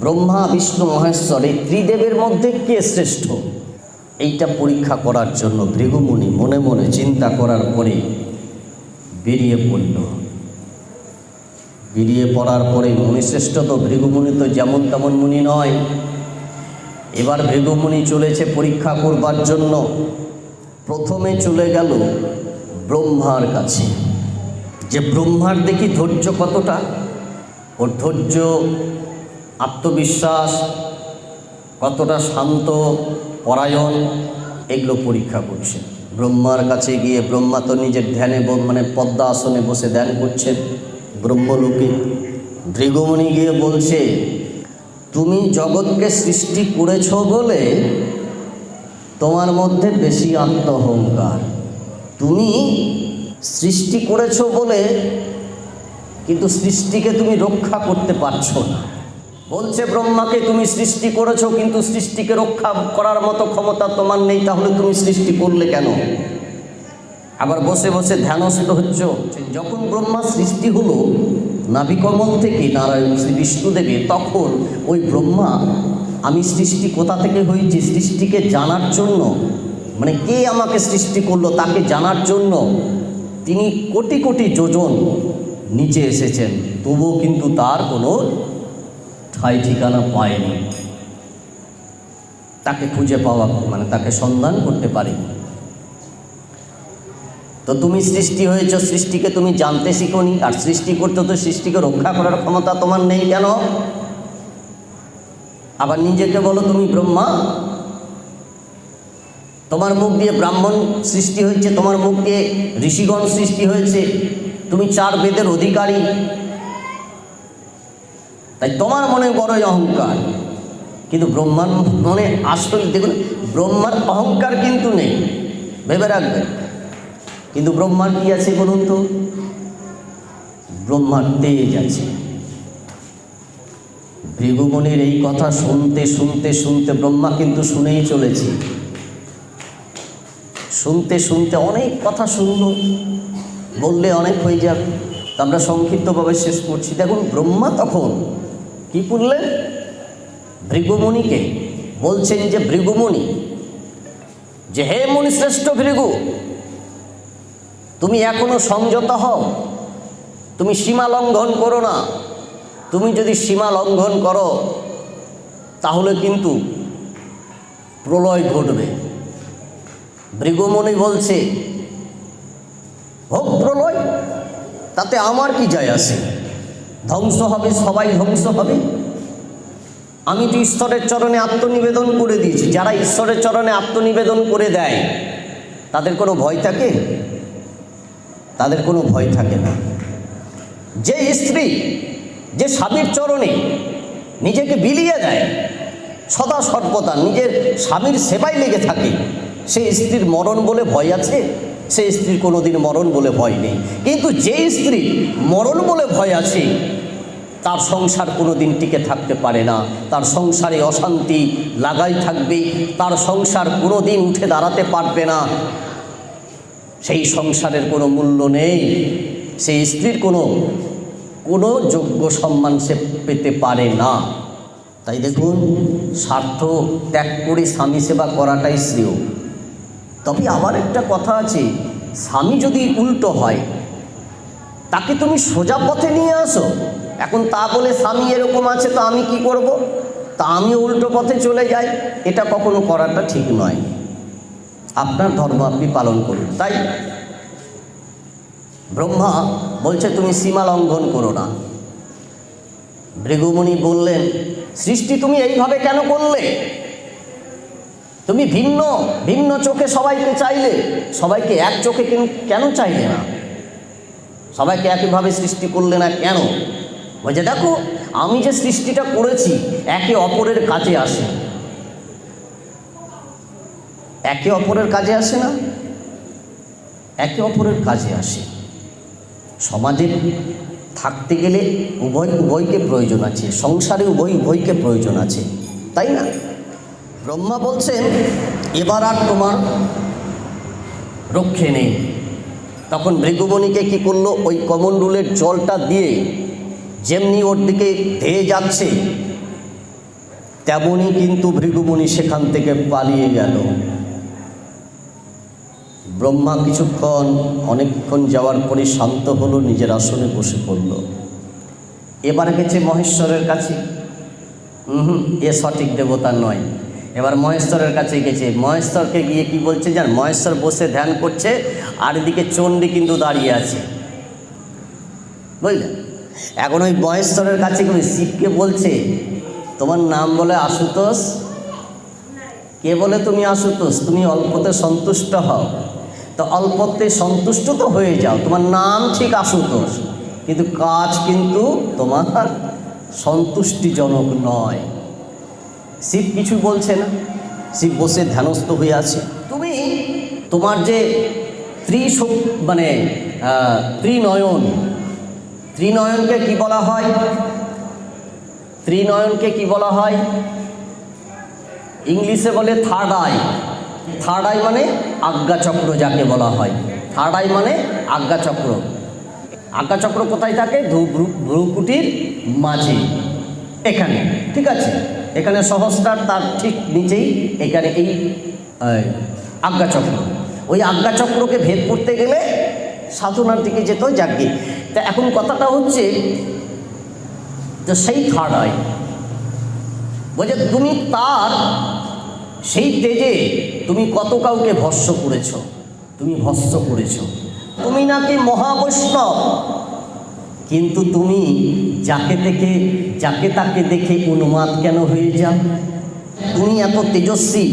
ব্রহ্মা, বিষ্ণু, মহেশ্বর এই ত্রিদেবের মধ্যে কে শ্রেষ্ঠ? এইটা পরীক্ষা করার জন্য ভৃগুমুনি মনে মনে চিন্তা করার পরে বেরিয়ে পড়ল। বেরিয়ে পড়ার পরে মুনিশ্রেষ্ঠ তো ভৃগুমুনি তো যেমন তেমন মুনি নয়। এবার ভৃগুমুনি চলেছে পরীক্ষা করবার জন্য। প্রথমে চলে গেল ব্রহ্মার কাছে। যে ব্রহ্মার দেখি ধৈর্য কতটা? ওর ধৈর্য আত্মবিশ্বাস, কতটা শান্ত পরায়ণ, এগুলো পরীক্ষা করছে। ব্রহ্মার কাছে গিয়ে, ব্রহ্মা তো নিজের ধ্যানে মানে পদ্মা আসনে বসে ধ্যান করছেন। ব্রহ্মলোকে ভৃগুমণি গিয়ে বলছে, তুমি জগৎকে সৃষ্টি করেছ বলে তোমার মধ্যে বেশি আত্মহংকার। তুমি সৃষ্টি করেছ বলে, কিন্তু সৃষ্টিকে তুমি রক্ষা করতে পারছ না। বলছে, ব্রহ্মাকে তুমি সৃষ্টি করেছ, কিন্তু সৃষ্টিকে রক্ষা করার মতো ক্ষমতা তোমার নেই, তাহলে তুমি সৃষ্টি করলে কেন? আবার বসে বসে ধ্যানস্থ হচ্ছ যখন ব্রহ্মা সৃষ্টি হলো, নাভিকমল থেকে নারায়ণ শ্রী বিষ্ণুদেবের, তখন ওই ব্রহ্মা, আমি সৃষ্টি কোথা থেকে হয়েছি? সৃষ্টিকে জানার জন্য? মানে কে আমাকে সৃষ্টি করল, তাকে জানার জন্য তিনি কোটি কোটি যোজন নিচে এসেছেন, তবুও কিন্তু তার কোনো ঠাই ঠিকানা পায়নি। তাকে খুঁজে পাওয়া মানে তাকে সন্ধান করতে পারেনি। তো তুমি সৃষ্টি হয়েছ, সৃষ্টিকে তুমি জানতে শিখোনি, আর সৃষ্টি করতে তো সৃষ্টিকে রক্ষা করার ক্ষমতা তোমার নেই কেন? আবার নিজেকে বলো তুমি ব্রহ্মা। তোমার মুখ দিয়ে ব্রাহ্মণ সৃষ্টি হয়েছে, তোমার মুখ দিয়ে ঋষিগণ সৃষ্টি হয়েছে। তুমি চার বেদের অধিকারী। তাই তোমার মনে বড়ই অহংকার। কিন্তু ব্রহ্মার মনে আসল দেখুন, ব্রহ্মার অহংকার কিন্তু নেই, ভেবে রাখবেন। কিন্তু ব্রহ্মার কি আছে বলুন তো? ব্রহ্মার তেজ আছে। ভৃগুমণির এই কথা শুনতে শুনতে শুনতে ব্রহ্মা কিন্তু শুনেই চলেছে। শুনতে শুনতে অনেক কথা শুনল, বললে অনেক হয়ে যাবে। তো আমরা সংক্ষিপ্তভাবে শেষ করছি। দেখুন, ব্রহ্মা তখন কি করলেন ভৃগুমণিকে। বলছেন যে ভৃগুমণি। যে হে মুনি শ্রেষ্ঠ ভৃগু, তুমি এখনও সংযত হও। তুমি সীমা লঙ্ঘন করো না। তুমি যদি সীমা লঙ্ঘন করো, তাহলে কিন্তু প্রলয় ঘটবে। ভৃগুমণি বলছে হোক প্রলয়? তাতে আমার কি যায় আসে ধ্বংস হবে, সবাই ধ্বংস হবে। আমি তো ঈশ্বরের চরণে আত্মনিবেদন করে দিয়েছি। যারা ঈশ্বরের চরণে আত্মনিবেদন করে দেয়, তাদের কোনো ভয় থাকে? তাদের কোনো ভয় থাকে না। যে স্ত্রী, যে স্বামীর চরণে নিজেকে বিলিয়ে দেয়, সদা সর্বদা নিজের স্বামীর সেবায় লেগে থাকে সেই স্ত্রীর মরণ বলে ভয় আছে? সেই স্ত্রীর কোনো দিন মরণ বলে ভয় নেই। কিন্তু যে স্ত্রী মরণ বলে ভয় আছে, তার সংসার কোনো দিন টিকে থাকতে পারে না। তার সংসারে অশান্তি লাগাই থাকবে, তার সংসার কোনো দিন উঠে দাঁড়াতে পারবে না। সেই সংসারের কোনো মূল্য নেই। সেই স্ত্রীর কোনো কোনো যোগ্য সম্মান সে পেতে পারে না। তাই দেখুন, স্বার্থ ত্যাগ করে স্বামী সেবা করাটাই শ্রেয়। তবে আবার একটা কথা আছে, স্বামী যদি উল্টো হয়, তাকে তুমি সোজা পথে নিয়ে আসো। এখন তা বলে স্বামী এরকম আছে, তো আমি কি করব? তা আমি উল্টো পথে চলে যাই, এটা কখনো করাটা ঠিক নয়। আপনার ধর্ম আপনি পালন করুন, তাই? ব্রহ্মা বলছে, তুমি সীমা লঙ্ঘন করো না। ভৃগুমণি বললেন, সৃষ্টি তুমি এইভাবে কেন করলে? তুমি ভিন্ন ভিন্ন চোখে সবাইকে চাইলে, সবাইকে এক চোখে কেন- চাইলে না? সবাইকে একইভাবে সৃষ্টি করলে না কেন? বলছে দেখো, আমি যে সৃষ্টিটা করেছি, একে অপরের কাজে আসে। একে অপরের কাজে আসে না? একে অপরের কাজে আসে। সমাজে থাকতে গেলে উভয়, উভয়কে প্রয়োজন আছে, সংসারে উভয়, উভয়কে প্রয়োজন আছে, তাই না? ব্রহ্মা বলছেন, এবার আর তোমার রক্ষে নেই। তখন ভৃগুবণীকে কি করল? ওই কমণ্ডুলের জলটা দিয়ে যেমনি ওর দিকে ধেয়ে যাচ্ছে তেমনই কিন্তু ভৃগুমণি সেখান থেকে পালিয়ে গেল। ব্রহ্মা কিছুক্ষণ, অনেকক্ষণ যাওয়ার পরে শান্ত হলো, নিজের আসনে বসে পড়ল। এবার গেছে মহেশ্বরের কাছে। হুম, এ সঠিক দেবতা নয়। এবার মহেশ্বরের কাছে গেছে। মহেশ্বরকে গিয়ে কি বলছে জান? মহেশ্বর বসে ধ্যান করছে, আর এদিকে চণ্ডী কিন্তু দাঁড়িয়ে আছে। বুঝলেন এখন ওই মহেশ্বরের কাছে ওই শিবকে বলছে, তোমার নাম বলে আশুতোষ? কে বলে তুমি আশুতোষ? তুমি অল্পতে সন্তুষ্ট হও। তো অল্পতে সন্তুষ্ট তো হয়ে যাও। তোমার নাম ঠিক আশুতোষ। কিন্তু কাজ কিন্তু তোমার সন্তুষ্টিজনক নয়। শিব কিছু বলছে না। শিব বসে ধ্যানস্থ হয়ে আছে। তুমি তোমার যে ত্রিশ মানে ত্রিনয়ন, ত্রিনয়নকে কি বলা হয়? ত্রিনয়নকে কি বলা হয়? ইংলিশে বলে থার্ড আই থার্ড আই মানে আজ্ঞাচক্র যাকে বলা হয়। থার্ড আই মানে আজ্ঞাচক্র আজ্ঞাচক্র কোথায় থাকে? ভ্রুকুটির মাঝে। এখানে। ঠিক আছে? এখানে সহস্রার তার ঠিক নিচেই এখানে এই আজ্ঞাচক্র ওই আজ্ঞাচক্রকে ভেদ করতে গেলে সাধনার দিকে যেত যাকে তা এখন কথাটা হচ্ছে যে সেই থার্ড আই বলছে, তুমি তার সেই তেজে তুমি কত কাউকে ভস্য করেছ? তুমি ভস্য করেছ। তুমি নাকি মহাবৈষ্ণব। কিন্তু তুমি যাকে দেখে, যাকে তাকে দেখে উন্মাদ কেন হয়ে যাও? তুমি এত তেজস্বী।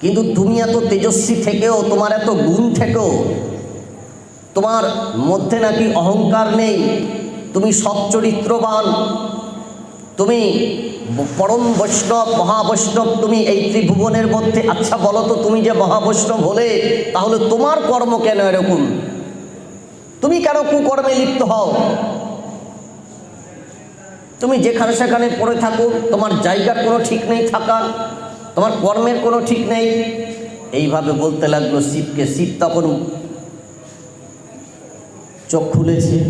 কিন্তু তুমি এত তেজস্বী থেকেও, তোমার এত গুণ থেকেও, তোমার মধ্যে নাকি অহংকার নেই। তুমি সচ্চরিত্রবান। তুমি পরম বৈষ্ণব, মহাবৈষ্ণব, তুমি এই ত্রিভুবনের মধ্যে। আচ্ছা বলো তো, তুমি যে মহাবৈষ্ণব হলে, তাহলে তোমার কর্ম কেন এরকম? তুমি কেন কুকর্মে লিপ্ত হও? তুমি যেখানে সেখানে পড়ে থাকো, তোমার জায়গার কোনো ঠিক নেই থাকার, তোমার কর্মের কোনো ঠিক নেই। এইভাবে বলতে লাগল শিবকে। শিব তখন চোখ খুলেছে।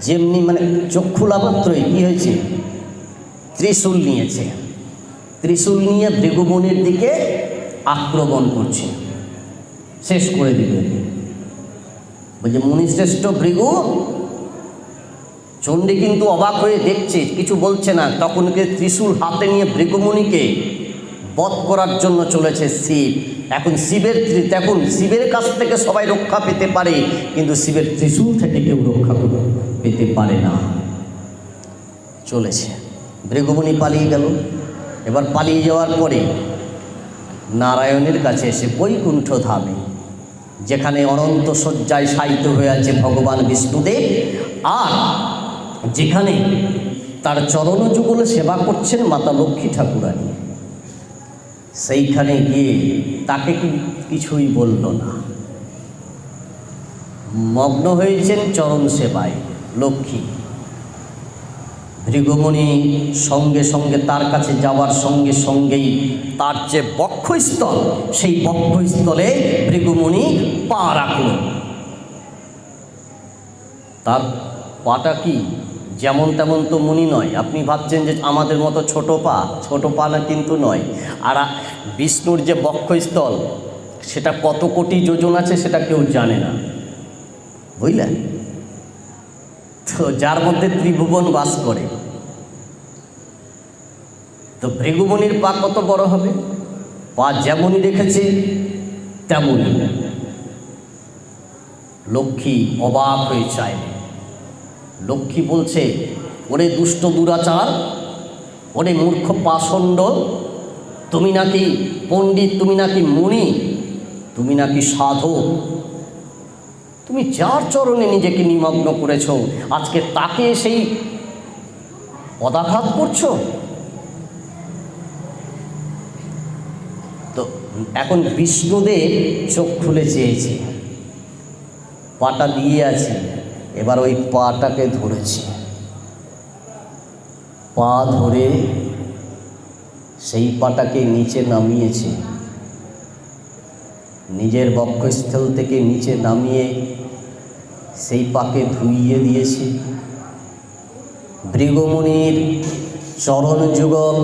যেমনি মানে চোখ খোলা মাত্রই কী হয়েছে? ত্রিশূল নিয়েছে। ত্রিশূল নিয়ে ভৃগুমণির দিকে আক্রমণ করছে। শেষ করে দিবে বলছে মুনিশ্রেষ্ঠ ভৃগু, চণ্ডী কিন্তু অবাক হয়ে দেখছে, কিছু বলছে না। তখন কে ত্রিশূল হাতে নিয়ে ভৃগুমণিকে বধ করার জন্য চলেছে শিব। এখন শিবের দেখুন, শিবের কাছ থেকে সবাই রক্ষা পেতে পারে, কিন্তু শিবের ত্রিশূল থেকে কেউ রক্ষা পেতে পারে না। চলেছে। ভৃগুমণি পালিয়ে গেল। এবার পালিয়ে যাওয়ার পরে নারায়ণের কাছে এসে বৈকুণ্ঠ ধামে যেখানে অনন্ত শয্যায় সাহিত্য হয়ে আছে ভগবান বিষ্ণুদেব, আর যেখানে তার চরণ যুগল সেবা করছেন মাতা লক্ষ্মী ঠাকুরানী। সেইখানে গিয়ে তাকে কিছুই বলল না। মগ্ন হয়েছেন চরণ সেবায় লক্ষ্মী। ভৃগুমণি সঙ্গে সঙ্গে তার কাছে যাওয়ার সঙ্গে সঙ্গেই তার যে বক্ষস্থল, সেই বক্ষস্থলে ভৃগুমণি পা রাখল। তার পাটা কি যেমন তেমন তো মুনি নয়? আপনি ভাবছেন যে আমাদের মতো ছোট পা? ছোট পা না কিন্তু নয়। আর বিষ্ণুর যে বক্ষস্থল, সেটা কত কোটি যোজন আছে সেটা কেউ জানে না। বুঝলেন? তো যার মধ্যে ত্রিভুবন বাস করে। তো ভৃগুমণির পা কত বড় হবে? পা যেমনই রেখেছে, তেমনই। লক্ষ্মী অবাক হয়ে চায়। লক্ষ্মী বলছে, ওরে দুষ্ট দুরাচার, ওরে মূর্খ পাষণ্ড, তুমি নাকি পণ্ডিত, তুমি নাকি মুনি, তুমি নাকি সাধক তুমি যার চরণে নিজেকে নিমগ্ন করেছ, আজকে তাকে সেই পদাঘাত করছ তো এখন বিষ্ণুদেব চোখ খুলে চেয়েছে। পাটা দিয়ে আছে, এবার ওই পাটাকে ধরেছে। পা ধরে সেই পাটাকে নিচে নামিয়েছে। নিজের বক্ষস্থল থেকে নিচে নামিয়ে সেই পাকে ধুইয়ে দিয়েছে। ভৃগমণির চরণ যুগল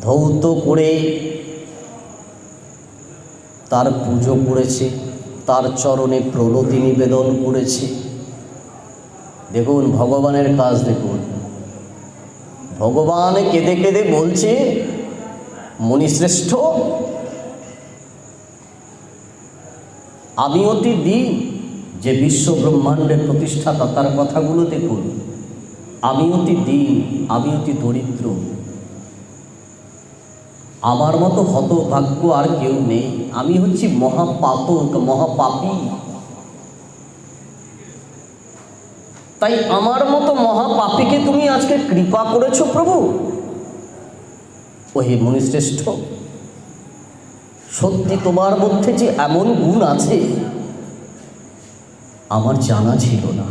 ধৌত করে তার পুজো করেছে, তার চরণে প্রণতি নিবেদন করেছে। দেখুন, ভগবানের কাজ দেখুন। ভগবান কেঁদে কেঁদে বলছে মণিশ্রেষ্ঠ আমি অতি দিন যে বিশ্ব ব্রহ্মাণ্ডের প্রতিষ্ঠাতা তার কথাগুলো দেখুন। আমি অতি দিন, আমি অতি দরিদ্র আমার মতো হতভাগ্য আর কেউ নেই। আমি হচ্ছি মহাপাতক, মহাপাপী। তাই আমার মতো মহাপাপীকে তুমি আজকে কৃপা করেছ প্রভু? ওহে মুনিশ্রেষ্ঠ, সত্যি তোমার মধ্যে যে এমন গুণ আছে, আমার জানা ছিল না।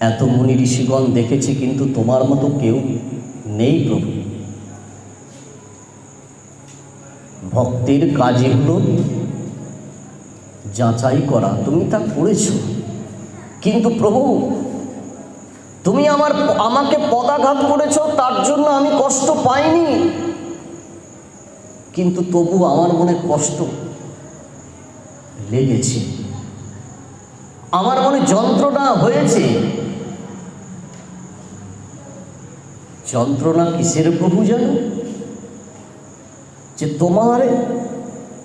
এত মুনি ঋষিগণ দেখেছি, কিন্তু তোমার মতো কেউ নেই প্রভু। ভক্তের কাজে হলো যাচাই করা, তুমি তা করেছ। কিন্তু প্রভু, তুমি আমার, আমাকে পদাঘাত করেছ, তার জন্য আমি কষ্ট পাইনি। কিন্তু তবু আমার মনে কষ্ট লেগেছে। আমার মনে যন্ত্রণা হয়েছে। যন্ত্রণা কিসের প্রভু জানো? যে তোমার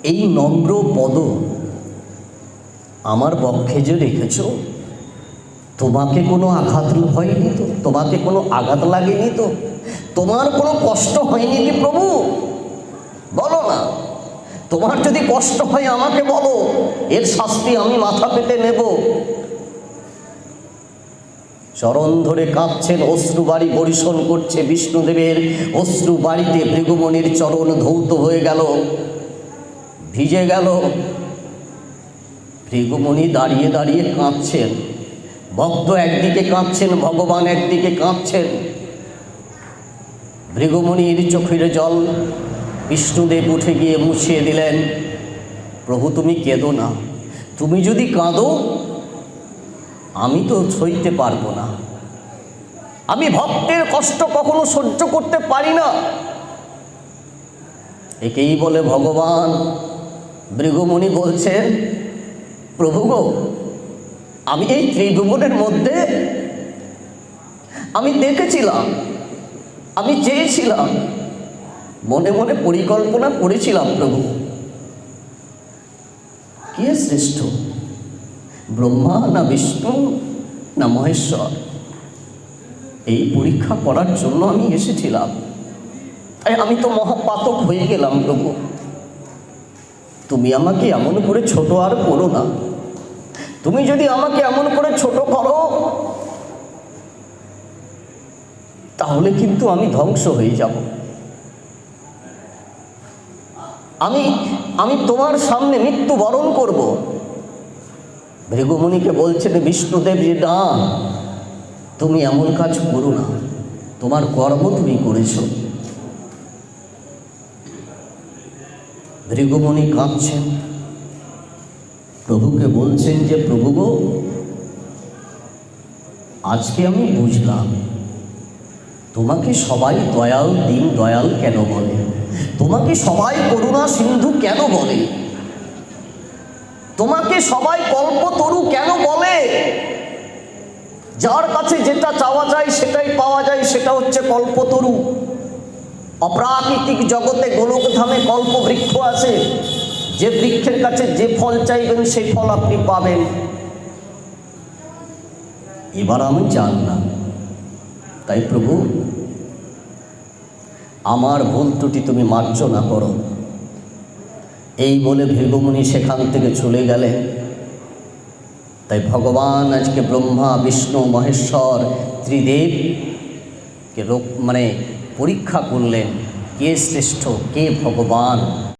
এই নম্র পদ আমার বক্ষে যে রেখেছ, তোমাকে কোনো আঘাত হয়নি তো? তোমাকে কোনো আঘাত লাগেনি তো? তোমার কোনো কষ্ট হয়নি কি প্রভু? বলো না। তোমার যদি কষ্ট হয় আমাকে বলো, এর শাস্তি আমি মাথা পেতে নেব। চরণ ধরে কাঁপছেন, অশ্রু বাড়ি বরিশন করছে বিষ্ণুদেবের। অশ্রু বাড়িতে ভৃগুমণির চরণ ধৌত হয়ে গেল। ভিজে গেল। ভৃগুমণি দাঁড়িয়ে দাঁড়িয়ে কাঁদছেন ভক্ত একদিকে কাঁদছেন ভগবান একদিকে কাঁদছেন ভৃগুমণির চোখের জল বিষ্ণুদেব উঠে গিয়ে মুছিয়ে দিলেন। প্রভু, তুমি কেঁদো না। তুমি যদি কাঁদো আমি তো সইতে পারব না। আমি ভক্তের কষ্ট কখনো সহ্য করতে পারি না। একেই বলে ভগবান। ভৃগুমণি বলছেন, প্রভু গো, আমি এই ত্রিভুবনের মধ্যে আমি দেখেছিলাম, আমি চেয়েছিলাম, মনে মনে পরিকল্পনা করেছিলাম প্রভু। কে শ্রেষ্ঠ? ব্রহ্মা না বিষ্ণু না মহেশ্বর? এই পরীক্ষা করার জন্য আমি এসেছিলাম। তাই আমি তো মহাপাতক হয়ে গেলাম প্রভু। তুমি আমাকে এমন করে ছোট আর করো না। তুমি যদি আমাকে এমন করে ছোট করো, তাহলে কিন্তু আমি ধ্বংস হয়ে যাব। আমি আমি তোমার সামনে মৃত্যুবরণ করব। ভৃগুমণিকে বলছেন, বিষ্ণুদেব যে না তুমি এমন কাজ করো না। তোমার কর্ম তুমি করেছ। ভৃগুমণি কাঁদছেন। প্রভুকে বলছেন যে, প্রভু গো, আজকে আমি বুঝলাম, তোমাকে সবাই দয়াল, দিন দয়াল কেন বলে? তোমাকে সবাই করুণা সিন্ধু কেন বলে? তোমাকে সবাই কল্পতরু কেন বলে? যার কাছে যেটা চাওয়া যায়, সেটাই পাওয়া যায়, সেটা হচ্ছে কল্পতরু। অপ্রাকৃতিক জগতে গোলক ধামে কল্প বৃক্ষ আছে। যে বৃক্ষের কাছে যে ফল চাইবেন, সেই ফল আপনি পাবেন। এবার আমি জানলাম। তাই প্রভু, আমার ভুল ত্রুটি তুমি মার্জনা করো। এই বলে ভৃগুমুনি সেখান থেকে চলে গেলেন। তাই ভগবান আজকে ব্রহ্মা, বিষ্ণু, মহেশ্বর ত্রিদেবকে রোগ মানে পরীক্ষা করলেন, কে শ্রেষ্ঠ, কে ভগবান?